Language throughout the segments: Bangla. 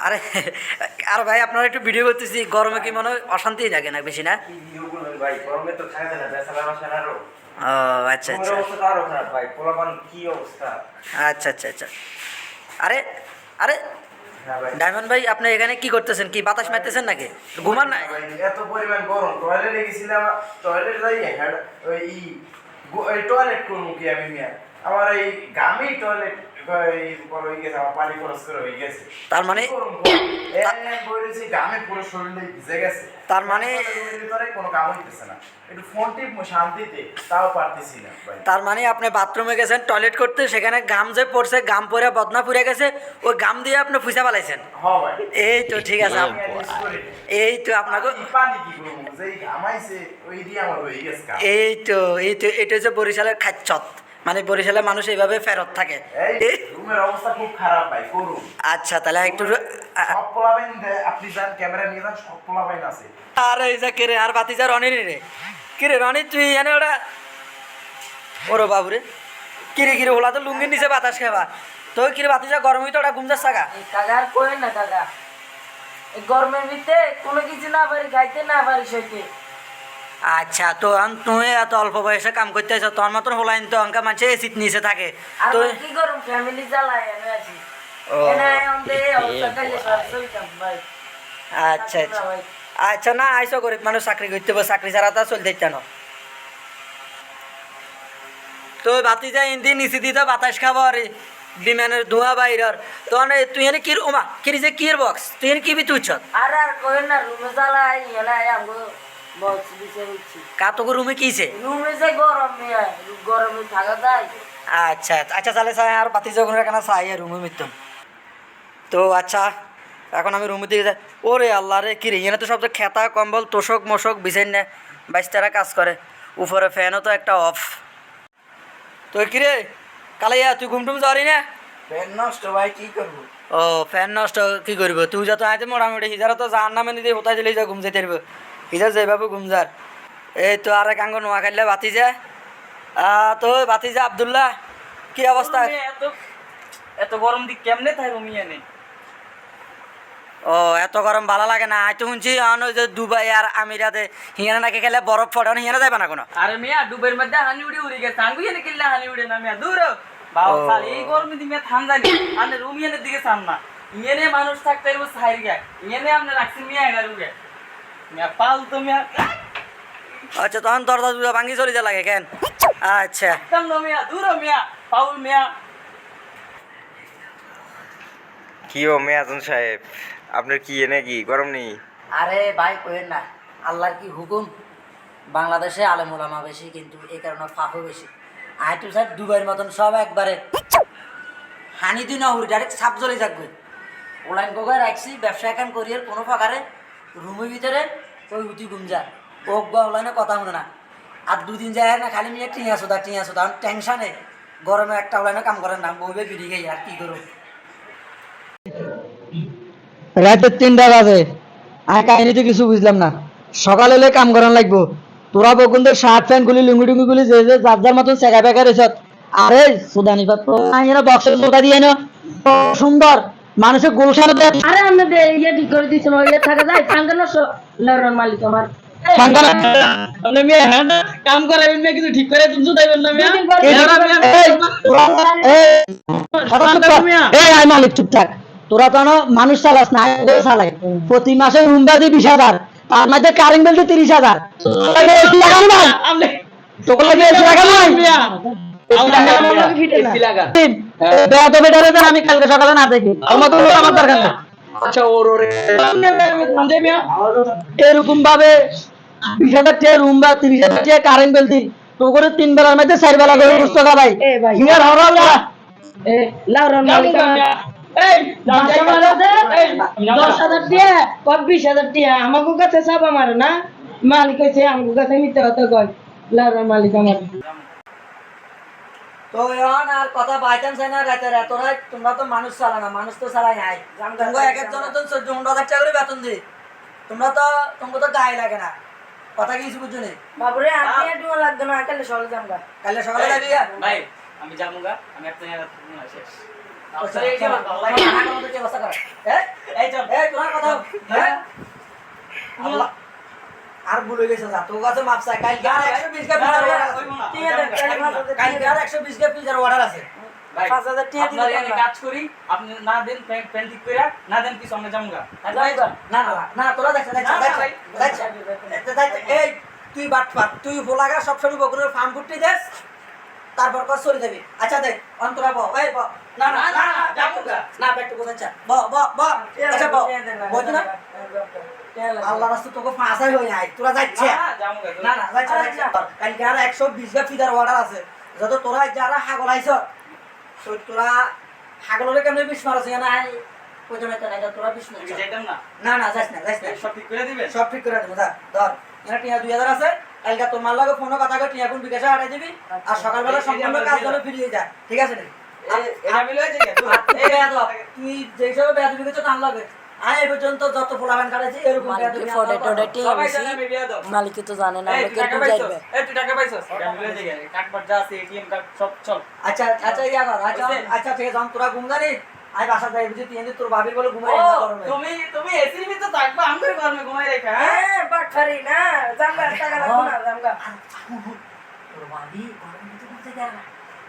আরে আর ভাই আপনারা একটু ভিডিও করতেছি গরমে কি মনে হয় অশান্তি লাগে না বেশি না? ভাই? গরমে তো থাকা ও আচ্ছা আচ্ছা। ভাই কি অবস্থা? আচ্ছা আচ্ছা আচ্ছা। আরে আরে হ্যাঁ ডায়মন্ড ভাই আপনি এখানে কি করতেছেন? কি বাতাস মারতেছেন নাকি? ঘুমান না? এত পরিমাণ গরম। টয়লেটে গেছিলাম টয়লেট যাই হ্যাড ওই টয়লেট করব কি আমি আমার এই গামি টয়লেট হয়ে হয়ে তার মানে তার মানে তার মানে আপনি বাথরুমে গেছেন টয়লেট করতে সেখানে গাম যে পড়ছে গাম পরে বদনা পুড়ে গেছে ওই গাম দিয়ে আপনি ফুসা পালাইছেন হ এই তো ঠিক আছে এই তো আপনাকে হয়ে। এই তো এই তো এটা হচ্ছে বরিশালের খাচ্ছত। মানে বরিশালের মানুষ এইভাবে ফেরত থাকে। এই এই- রুমের অবস্থা খুব খারাপ ভাই করুন। আচ্ছা তাহলে একটু সব পোলাবেন আপনি যান ক্যামেরা নিয়ে যান সব পোলাবেন আছে। আর এই যে কিরে আর বাতিজা রনি রে? কিরে রনি তুই এনে ওটা ওরে বাবুরে। কিরে কিরে ওলা তো লুঙ্গির নিচে বাতাস খাবা তো কিরে বাতিজা গরম হইতো ওটা ঘুম যাচ্ছে গা? এই কাকা আর কই না কাকা গরমের ভিতরে কোনো কিছু না পারি গাইতে না পারি সইতে। আচ্ছা তো আন তুই এত অল্প বয়সে কাম করতে আছো তোর মতন হলাইন তো অঙ্কা মানুষ এসিত নিচে থাকে। তো কি করুম ফ্যামিলি আমি আছি। আচ্ছা আচ্ছা। আচ্ছা না আইসো গরিব মানুষ চাকরি করতে হবে চাকরি ছাড়া তো চলতে কেন তো বাতি ইন্দি নিচে দিতে বাতাস খাব আর বিমানের ধোঁয়া বাইরের তো তুই এনে কির ওমা কিরি যে কির বক্স তুই এনে কি বি তুইছ আর আর কই না রুমে চালাই এনে আমগো। বক্স দিছে হচ্ছে কা রুমে কিছে রুমে যে গরম গরমে থাকা যায়। আচ্ছা আচ্ছা তাহলে আর যখন রুমে তো আচ্ছা এখন আমি রুমের দিকে যাই ওরে আল্লাহ রে কিরে এখানে তো সব তো খেতা কম্বল তোষক মোষক বিছাই না বাইশটারা কাজ করে। উপরে ফ্যানও তো একটা অফ তো কিরে কালে ইয়া তুই ঘুমটুম যাওয়ারি না? ফ্যান নষ্ট ভাই কি করব? ও ফ্যান নষ্ট কি করব? তুই যত আইতে মোটামুটি হিজারা তো জান নামে নিতে হোতাই দিলে যা ঘুম যেতে পারব। হিজার যেভাবে ঘুম যার এই তো আর এক আঙ্গ নোয়া খাইলে বাতি যা আহ, তো বাতি যা আবদুল্লাহ। কি অবস্থা? এত গরম দিক কেমনে তাই রুমিয়ে নেই ও এত গরম ভালো লাগে না। আই তো শুনছি আন ওই যে দুবাই আর আমিরাতে হিয়ানা নাকি খেলে বরফ পড়ে না হিয়ানা যাবে না কোনো? আরে মিয়া ডুবের মধ্যে হানি উড়ে উড়ে গেছে। আঙ্গু এনে কিল্লা হানি উড়ে না মিয়া দূর বাবা। সাল এই গরমে দিকে থান জানি। আনে রুমিয়ানের দিকে চান না। ইয়েনে মানুষ থাকতে এরবো সাইর গে ইয়েনে আপনি রাখছেন মিয়া এগারো গে মিয়া পাল তো আচ্ছা তখন দরজা ভাঙ্গি চলে যা লাগে কেন? আচ্ছা। একদম মিয়া? দূর মিয়া পাউল মিয়া। কি ও মেয়াজন সাহেব? আপনার কি এনে কি গরম নেই? আরে ভাই কইেন না আল্লাহর কি হুকুম? বাংলাদেশে আলেম ওলামা বেশি কিন্তু এই কারণে ফাঁকও বেশি। আই টু সাইড দুবাইয়ের মতন সব একবারে হানি দিন হুড়ি ডাইরেক্ট সাপ জ্বলে থাকবে ওলাইন কোগায় রাখছি ব্যবসা এখান করিয়ার কোনো প্রকারে রুমের ভিতরে ওই উঠি ঘুম যা ওক বা ওলাইনে কথা শুনে না। আর দুদিন যায় না, খালি মিলে টিয়া সোদা টিয়া সোদা। টেনশনে গরমে একটা ওলাইনে কাম করেন না বইবে বিড়ি গাই আর কি করুন রাতে তিনটা বাজে। আর কাহিনীতে কিছু বুঝলাম না। সকাল হলে কাম করান লাগবো। তোরা বকুনদের শার্ট প্যান্ট গুলি লুঙ্গি টুঙ্গি গুলি যে যে যার যার মতন চেকা পেকা রেছত আরে, সুদানি পাত্র। বক্সের দিয়ে না সুন্দর। মানুষের গোলসানো দেয় আরে আমরা দে ইয়ে ঠিক করে দিছেন ওই ইয়ে থাকা যায় ফাঙ্গা নষ্ট লরন মালিক আমার ফাঙ্কা না। আপনি মিয়া হ্যাঁ না কাম করাবেন মিয়া কিছু ঠিক করে তুমি যাইবেন না মিয়া দুদিন পর এই মালিক চুপ তোরা তো মানুষ চালাস না চালাই প্রতি মাসে রুম বাদি বিশ হাজার তার মধ্যে কারেন্ট বিল তো তিরিশ হাজার তোকে লাগানো তো বেটারে দেন আমি কালকে সকালে না দেখি। আমার তো আমার দরকার না আচ্ছা ওর ওরে। এরকম ভাবে বিশ হাজার টাকা রুম বা তিরিশ হাজার টাকা কারেন্ট বিল দিন তো করে তিন বেলার মধ্যে চার বেলা করে বুঝতে ভাই। হিয়ার হরাও না এ লরন মালিক আমার এই বাসা ভাড়া দে, দশ হাজার টিয়া বিশ হাজার টিয়া আমাকে কাছে চাপ আমার না? মালিক হয়েছে আমাকে কাছে মিথ্যে কথা কয়। মালিক আমার। তো এখন আর কথা পাইতাম চাই না রাতে রাত। রাত তোমরা তো মানুষ চালা না মানুষ তো চালাই নাই। তোমরা এক একজনের তো চোদ্দ পনেরো হাজার টাকা করে বেতন দি। তোমরা তো তোমাকে তো গায়ে লাগে না। কথা কি কিছু বুঝছ নি? বাবুরে আপনি একটু লাগবে না? কালে সকালে যামগা কালে সকালে যাবি ভাই আমি যাব গা। আমি একটা জায়গা শেষ। আচ্ছা, এই যে চলো, ভালো চলো, লাগে। হাঁটার মতো কি অবস্থা? করে? এ? এই চল কথা। হ্যাঁ? আল্লাহ। আর ভুলে গেছে যা তোর কাছে মাপ চাই কালকে আর একশো বিশ গা পিজার order আছে। কালকে আর একশো বিশ গা পিজার order আছে। কাজ করি আপনি না দেন প্যান্ট ঠিক করে না দেন গা না না না তোরা এই তুই বাট পাট তুই ভোলাগা সব সময় বকুরের ফার্ম ফুটতে দেস তারপর কর সরি আচ্ছা দেখ অন্তরা ব এই ব না না না না ব ব ব আচ্ছা ব না আল্লাহ রাস্তা তোকে ফাঁসাই হই নাই। তোরা যাচ্ছে? না, না না যাচ্ছে যাচ্ছে। কালকে আর একশো বিশ গা ফিদার অর্ডার আছে। যত তোরা যারা হাগল আইছ তোরা হাগলরে কেমনে বিষ মারছে? না না। না না যাস না যাস না। সব ঠিক করে দিবেন সব ঠিক করে দেবো ধর। এখানে টিয়া দুই হাজার আছে। কালকে তোমার লাগে ফোনে কথা কই টিয়া কোন বিকাশে হারাই দিবি? আর সকালবেলা সম্পূর্ণ কাজ করে ফিরিয়ে যা ঠিক আছে কি? তুই বেয়াদব, তুই যে হিসাবে বেয়াদবি তার লাগে। আমি এই পর্যন্ত যত পোলাবান কাটাইছি এরকম মালিককে ফটো। টটো আমি তো জানে না? যাইবে এই, তুই টাকা পাইছস? যা আছে, কার্ড সব চল। আচ্ছা আচ্ছা ইয়া কর আচ্ছা আচ্ছা ঠিক আছে তোরা ঘুম জানি? আমি বাসা যাই বুঝি তুই তোর ভাবির বলে ঘুমাই গরমে। তুমি তুমি এসির ভিতর থাকবা আমাদের গরমে ঘুমাই রেখে হ্যাঁ? হ্যাঁ বাটফারি না জামগা টাকা লাগবে না জামগা। তোর ভাবি গরমের ভিতরে ঘুমতে দেয় না।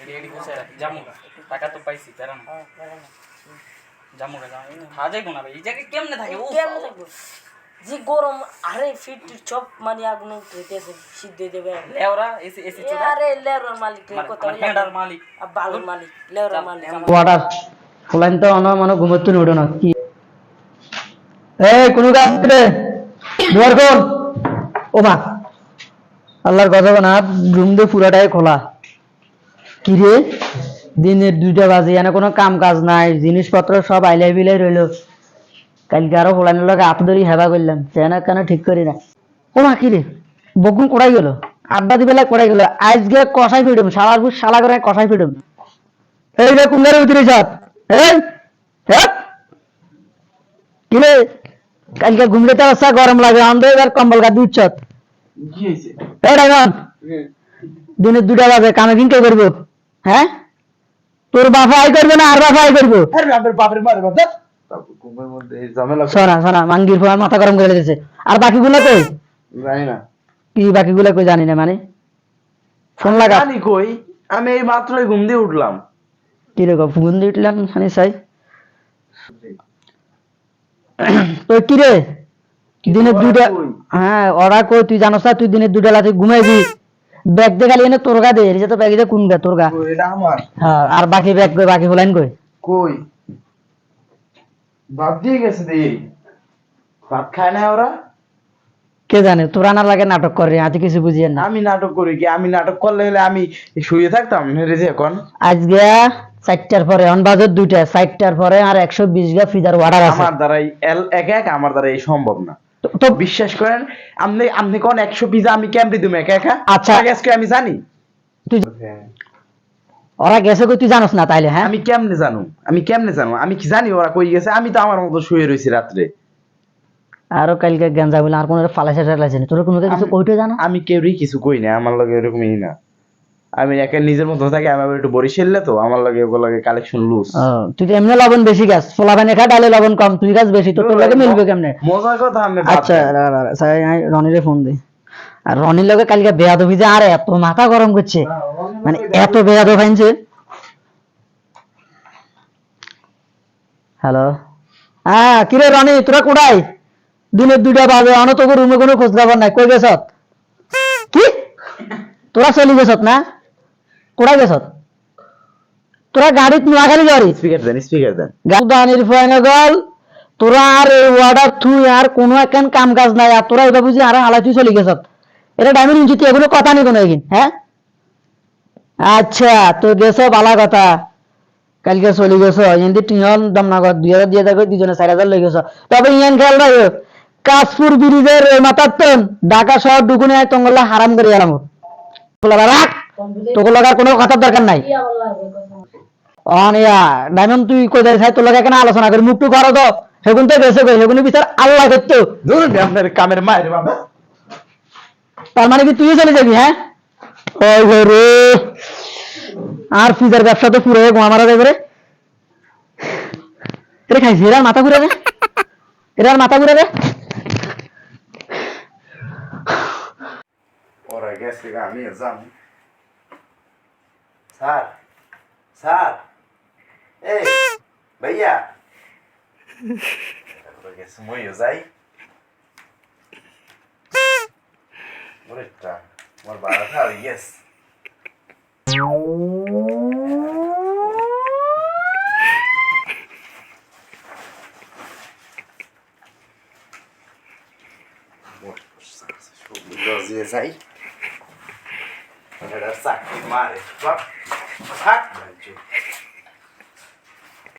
এডি এডি রাখি জামুগা টাকা তো পাইছি তারা না হ্যাঁ, পারে না। জামুগা জামুগা খাওয়া যাইবো না ভাই এই জায়গায় কেমনে থাকে? ও কেমনে থাকব? যে গরম আরে ফিট সব মানে আগুন উঠতেছে সিদ্ধ দেবে লেওরা এসি এসি এ আরে লেরোর মালিক মানে কত আমার মালিক। আর বালুর মালিক লেরোর মালিক ওয়াটার ফুলাইন তো অন মানে ঘুমোচ্ছে না উঠো না কি? এই কোনো কাজ রে। দুয়ার খোল। ও মা আল্লাহর কথা না রুম দিয়ে পুরাটাই খোলা। কি রে দিনের দুইটা বাজে এনে কোনো কাম কাজ নাই জিনিসপত্র সব আইলাই বিলাই রইল। কালকে আরও ফুলাইনের লগে হাত ধরি হেবা করলাম সেনা কেন ঠিক করি না। ও মা কি রে বকুন কোড়াই গেল? আড্ডা দিবেলা কোড়াই গেল? আজকে কষাই ফিডুম শালার বুঝ শালা করে কষাই ফিডুম এই রে কুন্দারে উতরে যাত হ্যাঁ কিরে কালকে ঘুমড়েতে অবস্থা গরম লাগে অন্ধ এবার কম্বল গা দুধ চত দিনে দুটা বাজে কামে কিনকে করব? হ্যাঁ? তোর বাপা আই করবে না আর বাপা আই করব? বাপের মারে বাপ শোনা শোনা মাঙ্গির ফোন মাথা গরম করে দিতেছে আর বাকিগুলো কই? জানি না। কি বাকিগুলো কই জানি না মানে? ফোন লাগা। জানি কই আমি এই মাত্রই ঘুম দিয়ে উঠলাম। কীরকম ফোন দিয়ে উঠলাম হানি চাই তো কি রে? দিনে দুটা হ্যাঁ ওরা কই তুই জানোস না তুই দিনে দুটা রাতে ঘুমাইবি? ব্যাগ দিয়ে খালি এনে তোর গা দে এর তো ব্যাগ কোন গা তোর গা। এটা আমার? হ্যাঁ আর বাকি ব্যাগ কই বাকি ফুলাইন কই? কই? ভাত দিয়ে গেছে দি। ভাত খায় না ওরা? কে জানে তোরা না লাগে নাটক করে আজ কিছু বুঝিয়েন না। আমি নাটক করি কি? আমি নাটক করলে হলে আমি শুয়ে থাকতাম যে এখন। আজকে চারটার পরে অন বাজে দুইটা চারটার পরে আর একশো বিশ গা ফিজার অর্ডার আছে। আমার দ্বারাই এল- একা একা আমার দ্বারা এই সম্ভব না। তো- বিশ্বাস করেন আপনি আপনি কোন একশো পিজা আমি কেমনি দিম একা একা? আচ্ছা। আজকে আমি জানি। তুই ওরা গেছে কই তুই জানোস না তাইলে হ্যাঁ? আমি কেমনে জানো? আমি কেমনে জানো? আমি কি জানি ওরা কই গেছে? আমি তো আমার মতো শুয়ে রয়েছি রাত্রে। আরও কালকে গেঞ্জা বলে আর কোনো ফালাইছে টালাইছে না তোর কোনো কিছু কইতে জানো? আমি কেউই কিছু কই না আমার লগে এরকমই না। আমি একা নিজের মতো থাকি আমি একটু বরিশালে তো আমার লগে ওগুলো লগে কালেকশন লুজ তুই এমনি লবণ বেশি গাছ ফোলা ভাই খা ডালে লবণ কম। তুই গাছ বেশি তো তোর লগে মিলবে কেমনে? মজার কথা আমি আচ্ছা দেন। রা- রা- রা, সাই, আমি রনিরে ফোন দিই আর রনির লগে কালকে বেয়াদব যে আর এত মাথা গরম করছে। মানে এত বেয়াদব আইনছে হ্যালো। হ্যাঁ কিরে রনি তোরা কোথায় দিনের দুইটা বাজে অনত রুমে কোনো খোঁজ খবর নাই। কই গেছত? কি? তোরা চলি গেছত না? কোথায় গেছত তোরা গাড়িত নোয়াখালী গাড়ি স্পিকার দেন স্পিকার দেন। গাউদানির ফয়নে গল। তোরা আর এই ওয়ার্ডার তুই আর কোনো একখান কাম কাজ নাই। আর তোরা এবার বুঝি আর হালাই তুই চলে গেছ। এটা ডাইমিন ইঞ্চি তুই এগুলো কথা নেই কোনো এগিন হ্যাঁ? আচ্ছা তো গেছ বালা কথা। কালকে চলে গেছো। এনদি টিহন দমনগর দুই হাজার দিয়ে দেখো দুজনে চার হাজার লই গেছো। তবে ইয়ান খেয়াল রাখো কাশপুর ব্রিজের তন ঢাকা শহর ডুকুনে তঙ্গলা হারাম করে গেলাম রাখ তোকে লাগার কোনো কথার দরকার নাই। অনিয়া ডায়মন্ড তুই কই যাই তোর লগে কেন আলোচনা করি মুখটু করো তো সেগুন তো গেছে কই সেগুন বিচার আল্লাহ করতো। বে আপনার কামের মায়ের বাবা। তার মানে কি তুইও চলে যাবি হ্যাঁ? ওই রে। আর ফিজার ব্যবসা তো পুরো গোয়া মারা যাবে রে রে খাইছি এরা মাথা ঘুরে রে এরা মাথা ঘুরে রে ওরা গেছে গা, আমিও যাম। স্যার স্যার এই ভাইয়া। মইও যাই। ওরে টা আমার বাড়া খাওয়া গেছে দিয়ে যাই। এটা চাকরি মারে বাপ থাক